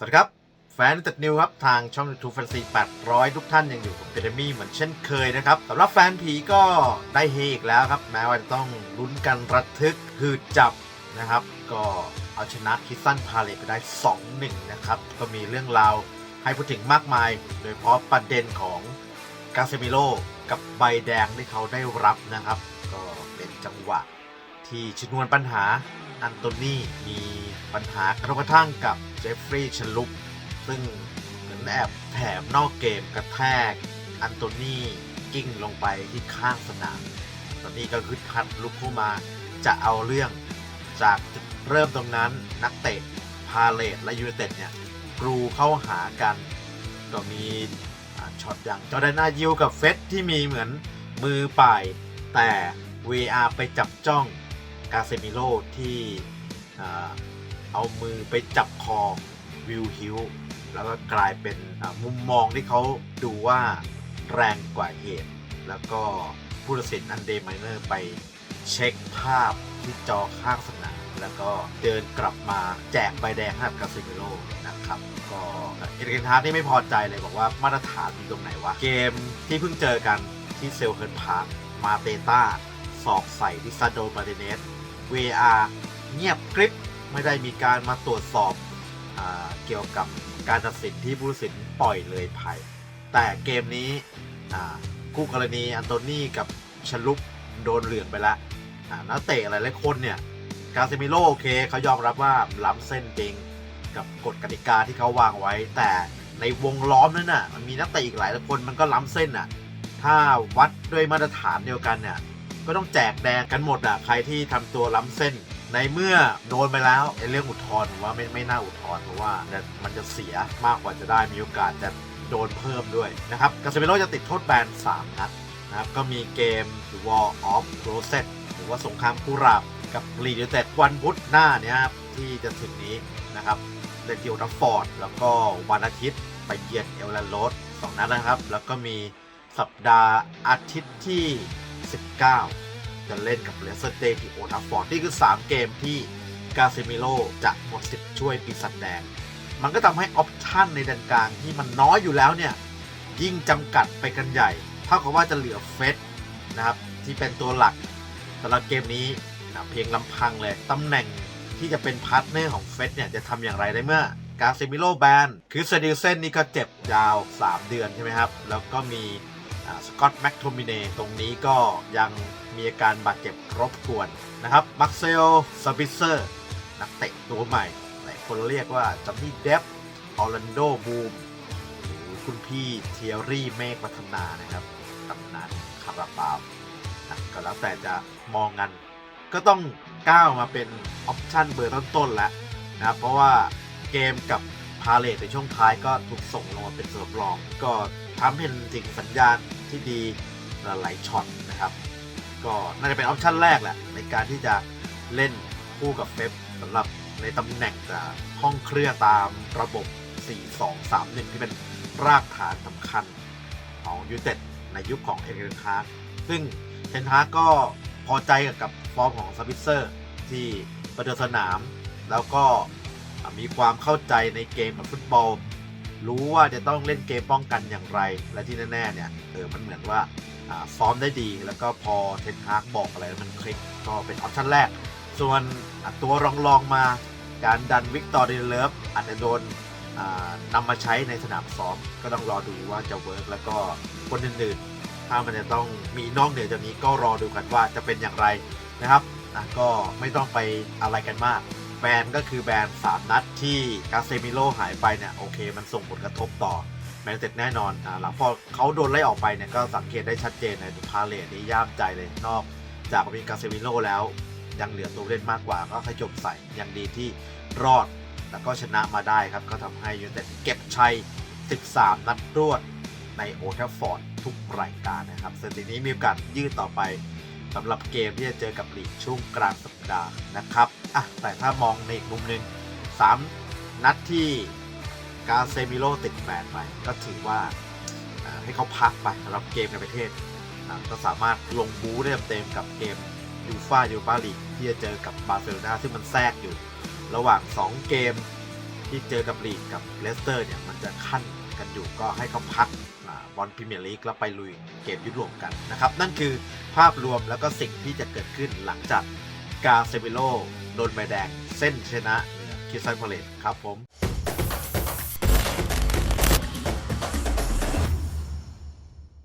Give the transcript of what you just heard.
สวัสดีครับ แฟนตัดนิวครับ ทางช่อง YouTube แฟนซี800 ทุกท่านยังอยู่กับเ a เดมี่เหมือนเช่นเคยนะครับสำหรับแฟนผีก็ได้เฮอีกแล้วครับ แม้ว่าจะต้องลุ้นกันระทึกหืดจับนะครับ ก็เอาชนะคิสซันพาเลตไปได้ 2-1 นะครับ ก็มีเรื่องราวให้พูดถึงมากมาย โดยเฉพาะประเด็นของกาเซมิโลกับใบแดงที่เขาได้รับนะครับ ก็เป็นจังหวะที่ชนวนปัญหาอันโตนี่มีปัญหากระทั่งกับ เจฟฟรีย์ชลุปซึ่งเหมือนแอบแถมนอกเกมกระแทก อันโตนี่กิ้งลงไปที่ข้างสนาม ตอนนี้ก็คือพัดลุกเข้ามาจะเอาเรื่องจากจุดเริ่มตรงนั้นนักเตะพาเลตและยูไนเต็ดเนี่ยกรูเข้าหากัน ก็มีช็อตอย่างจอร์แดนอายิวกับเฟสที่มีเหมือนมือป่าย แต่ VR ไปจับจ้องกาเซมิโลที่ เอามือไปจับคอวิลฮิวแล้วก็กลายเป็นมุมมองที่เขาดูว่าแรงกว่าเหตุ แล้วก็ผู้ตัดสินอันเดย์ไมเนอร์ไปเช็คภาพที่จอข้างสนามแล้วก็เดินกลับมาแจกใบแดงให้กับกาเซมิโลนะครับ ก็เอริกเกนฮาร์ดนี่ไม่พอใจเลยบอกว่ามาตรฐานอยู่ตรงไหนวะ เกมที่เพิ่งเจอกันที่เซลเคิร์นพาร์คมาเตต้าสอกใส่ที่ซาโดมาเดเนส VR เงียบกริบ ไม่ได้มีการมาตรวจสอบอเกี่ยวกับการตัดสินที่ผู้ตัดสินปล่อยเลยภัยแต่เกมนี้คู่กรณีอันโตนี่กับชลุปโดนเหลืองไปล้วอ่านักเตะหลายๆคนเนี่ยกาเซมิโลโอเคเขายอมรับว่าล้ำเส้นจริงกับกฎกติกาที่เขาวางไว้ แต่ในวงล้อมนั้นน่ะมันมีนักเตะอีกหลายคนมันก็ล้ำเส้นอะถ้าวัดด้วยมาตรฐานเดียวกันเนี่ยก็ต้องแจกแดงกันหมดอะใครที่ทำตัวล้ำเส้น ในเมื่อโดนไปแล้วไอ้เรื่องอุทธรณ์ผมว่าไม่ไม่น่าอุทธรณ์เพราะว่ามันจะเสียมากกว่าจะได้มีโอกาสจะโดนเพิ่มด้วยนะครับกาเซเมโลจะติดโทษแบน 3 นัดนะครับก็มีเกม War of Roses หรือว่าสงครามกุหลาบกับลีดเต็ดวันพุธหน้าเนี้ยครับที่จะถึงนี้นะครับเล่นที่โอทัฟฟอร์ดแล้วก็วันอาทิตย์ไปเยือนเอลแลนโรดสองนัดนะครับ แล้วก็มีสัปดาห์อาทิตย์ที่ 19 จะเล่นกับเลสเตอร์เดย์ที่โอลด์แทัฟฟอร์ดนี่คือ 3 เกมที่กาเซมิโลจะหมดสิทธิ์ช่วยปีศาจแดง มันก็ทำให้ออปชันในแดนกลางที่มันน้อยอยู่แล้วเนี่ย ยิ่งจำกัดไปกันใหญ่ เท่ากับว่าจะเหลือเฟสนะครับ ที่เป็นตัวหลักสำหรับเกมนี้นะเพียงลำพังเลยตำแหน่งที่จะเป็นพาร์ทเนอร์ของเฟสเนี่ย จะทำอย่างไรได้เมื่อกาเซมิโลแบนคือเซดิลเซนนี่ก็เจ็บยาว 3 เดือนใช่ไหมครับ แล้วก็มี สกอตแม็กโทมิเนตรงนี้ก็ยังมีอาการบาดเจ็บรบกวนนะครับมักเซลซาบิเซอร์ นักเตะตัวใหม่หลายคนเรียกว่าจอมี่เดฟออร์แลนโดบูมหรือคุณพี่เทียรี่เมฆวัฒนานะครับตำนานคาราบาวนะก็แล้วแต่จะมองกัน ก็ต้องก้าวมาเป็นออปชั่นเบอร์ต้นๆแล้วนะครับเพราะว่าเกมกับ พาเลตในช่วงท้ายก็ถูกส่งลงมาเป็นตัวรอง ก็ทำเป็นสิ่งสัญญาณที่ดีหลายช็อตนะครับ ก็น่าจะเป็นออปชั่นแรกแหละ ในการที่จะเล่นคู่กับเฟบสำหรับในตำแหน่งจากห้องเครื่องตามระบบ 4-2-3-1 ที่เป็นรากฐานสำคัญของยูเต็ดในยุคของเอเกนฮาร์ซึ่งเทนฮาร์ก็พอใจกับฟอร์มของซาบิเซอร์ ที่ประเดิมสนาม แล้วก็ มีความเข้าใจในเกมแบบฟุตบอล รู้ว่าจะต้องเล่นเกมป้องกันอย่างไร และที่แน่ๆเนี่ยเออมันเหมือนว่าอ่าซ้อมได้ดีแล้วก็พอเทนฮากบอกอะไรมันคลิกก็เป็นออปชั่นแรก ส่วนตัวรองลองๆมาการดันวิกตอร์เดเลฟอาจจะโดนนำมาใช้ในสนามซ้อมก็ต้องรอดูว่าจะเวิร์กแล้วก็คนอื่นๆ ถ้ามันจะต้องมีนอกเหนือจากนี้ก็รอดูกันว่าจะเป็นอย่างไรนะครับก็ไม่ต้องไปอะไรกันมาก แบนก็คือแบน3 นัดที่กาเซมิโลหายไปเนี่ยโอเคมันส่งผลกระทบต่อแมนเต็ดแน่นอนอ่าหลังพอเขาโดนไล่ออกไปเนี่ยก็สังเกตได้ชัดเจนในพาเลทนี้ย่ามใจเลยนอก จากมีกาเซมิโลแล้ว ยังเหลือตัวเล่นมากกว่าก็ขยบใส่ยังดีที่รอดแล้วก็ชนะมาได้ครับ ก็ทำให้ยูไนเต็ดเก็บชัย 13 นัดรวดในโอทลฟอร์ดทุกรายการนะครับสถิตินี้มีโอกาสยืดต่อไป สำหรับเกมที่จะเจอกับลีกช่วงกลางสัปดาห์นะครับอะแต่ถ้ามองในอีกมุมหนึ่ง3 นัดที่กาเซมิโลติดแบนไป ก็ถือว่าให้เขาพักไปสำหรับเกมในประเทศก็สามารถลงบูได้เต็มกับเกมยูฟายูฟาลีกที่จะเจอกับบาร์เซโลนาซึ่งมันแทรกอยู่ ระหว่าง 2 เกมที่เจอกับลีดกับเลสเตอร์เนี่ยมันจะขั้นกันอยู่ก็ให้เขาพัก บอลพรีเมียร์ลีกแล้วไปลุยเกมยุโรปกันนะครับ นั่นคือภาพรวมแล้วก็สิ่งที่จะเกิดขึ้นหลังจากกาเซมิโลโดนใบแดงเส้นชนะคิสซันพาเลตครับผม